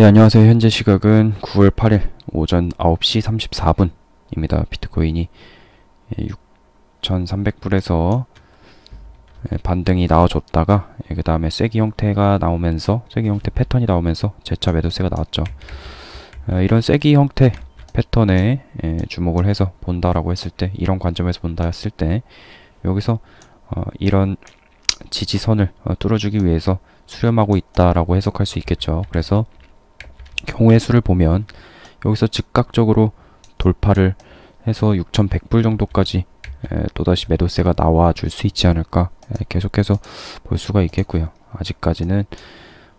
예, 안녕하세요. 현재 시각은 9월 8일 오전 9시 34분입니다. 비트코인이 6,300불에서 예, 반등이 나와줬다가 그 다음에 쐐기 형태가 나오면서 쐐기 형태 패턴이 나오면서 재차 매도세가 나왔죠. 어, 이런 쐐기 형태 패턴에 예, 주목을 해서 본다라고 했을 때 이런 관점에서 본다 했을 때 여기서 어, 이런 지지선을 어, 뚫어주기 위해서 수렴하고 있다라고 해석할 수 있겠죠. 그래서 경우의 수를 보면 여기서 즉각적으로 돌파를 해서 6,100불 정도까지 에, 또다시 매도세가 나와 줄 수 있지 않을까 에, 계속해서 볼 수가 있겠고요. 아직까지는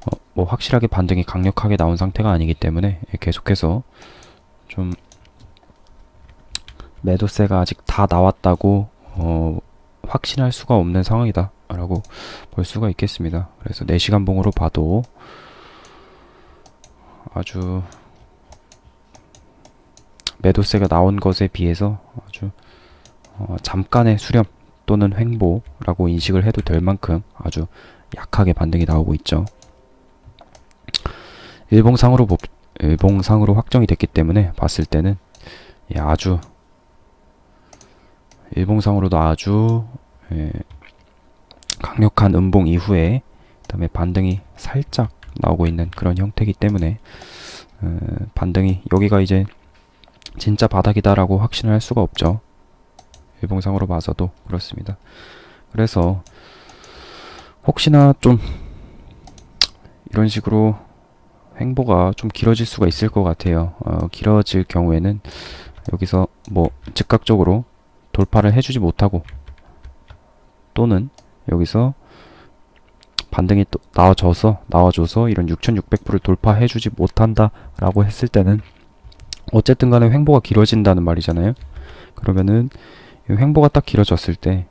어, 뭐 확실하게 반등이 강력하게 나온 상태가 아니기 때문에 에, 계속해서 좀 매도세가 아직 다 나왔다고 어, 확신할 수가 없는 상황이다 라고 볼 수가 있겠습니다. 그래서 4시간 봉으로 봐도 아주 매도세가 나온 것에 비해서 아주 어, 잠깐의 수렴 또는 횡보라고 인식을 해도 될 만큼 아주 약하게 반등이 나오고 있죠. 일봉상으로 보, 일봉상으로 확정이 됐기 때문에 봤을 때는 예, 아주 일봉상으로도 아주 예, 강력한 음봉 이후에 그다음에 반등이 살짝 나오고 있는 그런 형태이기 때문에 어, 반등이 여기가 이제 진짜 바닥이다라고 확신을 할 수가 없죠. 일봉상으로 봐서도 그렇습니다. 그래서 혹시나 좀 이런 식으로 횡보가 좀 길어질 수가 있을 것 같아요. 어, 길어질 경우에는 여기서 뭐 즉각적으로 돌파를 해주지 못하고 또는 여기서 반등이 또 나와줘서 나와줘서 이런 6,600불을 돌파해주지 못한다라고 했을 때는 어쨌든 간에 횡보가 길어진다는 말이잖아요. 그러면은 이 횡보가 딱 길어졌을 때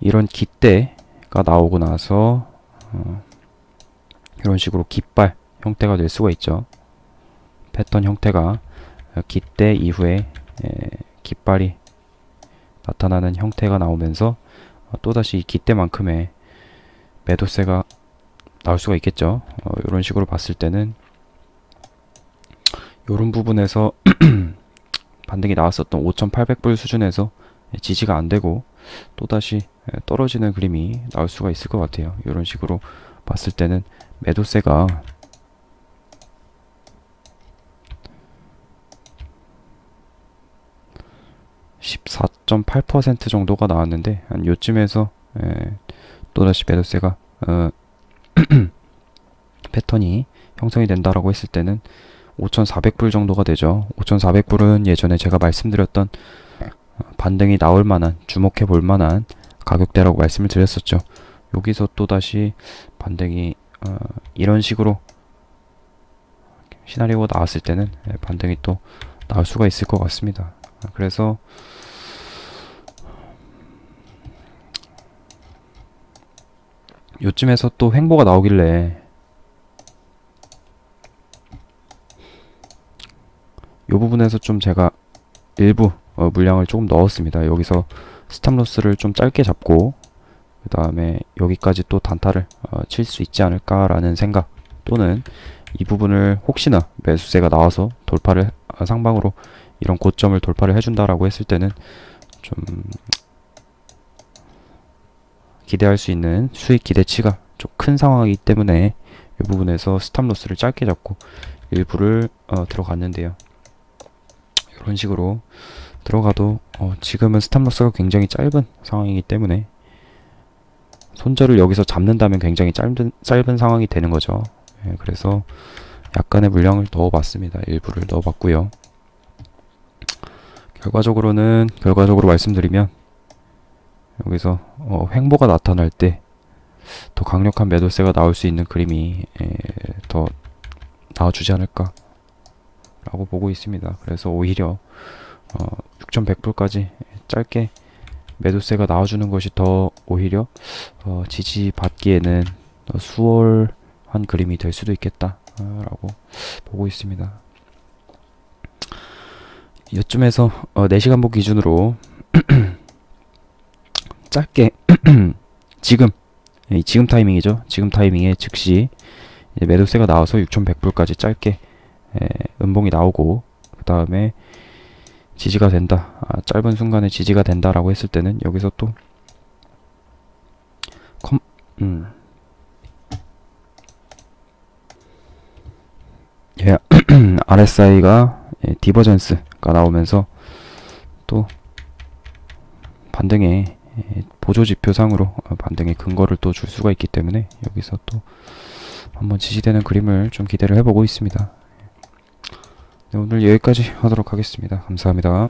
이런 기대가 나오고 나서 어, 이런 식으로 깃발 형태가 될 수가 있죠. 패턴 형태가 기대 이후에 에, 깃발이 나타나는 형태가 나오면서 어, 또다시 이 기대만큼의 매도세가 나올 수가 있겠죠. 어, 이런 식으로 봤을 때는 이런 부분에서 반등이 나왔었던 5,800불 수준에서 지지가 안 되고 또다시 떨어지는 그림이 나올 수가 있을 것 같아요. 이런 식으로 봤을 때는 매도세가 (14.8%) 정도가 나왔는데 한 요쯤에서 에, 또다시 매도세가 어, 패턴이 형성이 된다라고 했을 때는 5,400불 정도가 되죠. 5,400불은 예전에 제가 말씀드렸던 어, 반등이 나올 만한 주목해 볼 만한 가격대라고 말씀을 드렸었죠. 여기서 또다시 반등이 어, 이런 식으로 시나리오가 나왔을 때는 예, 반등이 또 나올 수가 있을 것 같습니다. 그래서 요쯤에서 또 횡보가 나오길래 요 부분에서 좀 제가 일부 어, 물량을 조금 넣었습니다. 여기서 스탑로스를 좀 짧게 잡고 그 다음에 여기까지 또 단타를 어, 칠 수 있지 않을까라는 생각 또는 이 부분을 혹시나 매수세가 나와서 돌파를 어, 상방으로 이런 고점을 돌파를 해준다라고 했을 때는 좀 기대할 수 있는 수익 기대치가 좀 큰 상황이기 때문에 이 부분에서 스탑로스를 짧게 잡고 일부를 어, 들어갔는데요. 이런 식으로 들어가도 어, 지금은 스탑로스가 굉장히 짧은 상황이기 때문에 손절을 여기서 잡는다면 굉장히 짧은, 짧은 상황이 되는 거죠. 예, 그래서 약간의 물량을 넣어봤습니다. 일부를 넣어봤고요. 결과적으로는 결과적으로 말씀드리면 여기서 어, 횡보가 나타날 때 더 강력한 매도세가 나올 수 있는 그림이 에, 더 나와주지 않을까 라고 보고 있습니다. 그래서 오히려 어, 6100불까지 짧게 매도세가 나와주는 것이 더 오히려 어, 지지받기에는 더 수월한 그림이 될 수도 있겠다 라고 보고 있습니다. 이쯤에서 어, 4시간 보 기준으로 짧게 지금 지금 타이밍이죠. 지금 타이밍에 즉시 매도세가 나와서 6,100불까지 짧게 에, 음봉이 나오고 그 다음에 지지가 된다. 아, 짧은 순간에 지지가 된다라고 했을 때는 여기서 또 컴, 음. 예, RSI가 예, 디버전스가 나오면서 또 반등의 예, 보조 지표상으로 어, 반등의 근거를 또 줄 수가 있기 때문에 여기서 또 한번 지지되는 그림을 좀 기대를 해보고 있습니다. 네, 오늘 여기까지 하도록 하겠습니다. 감사합니다.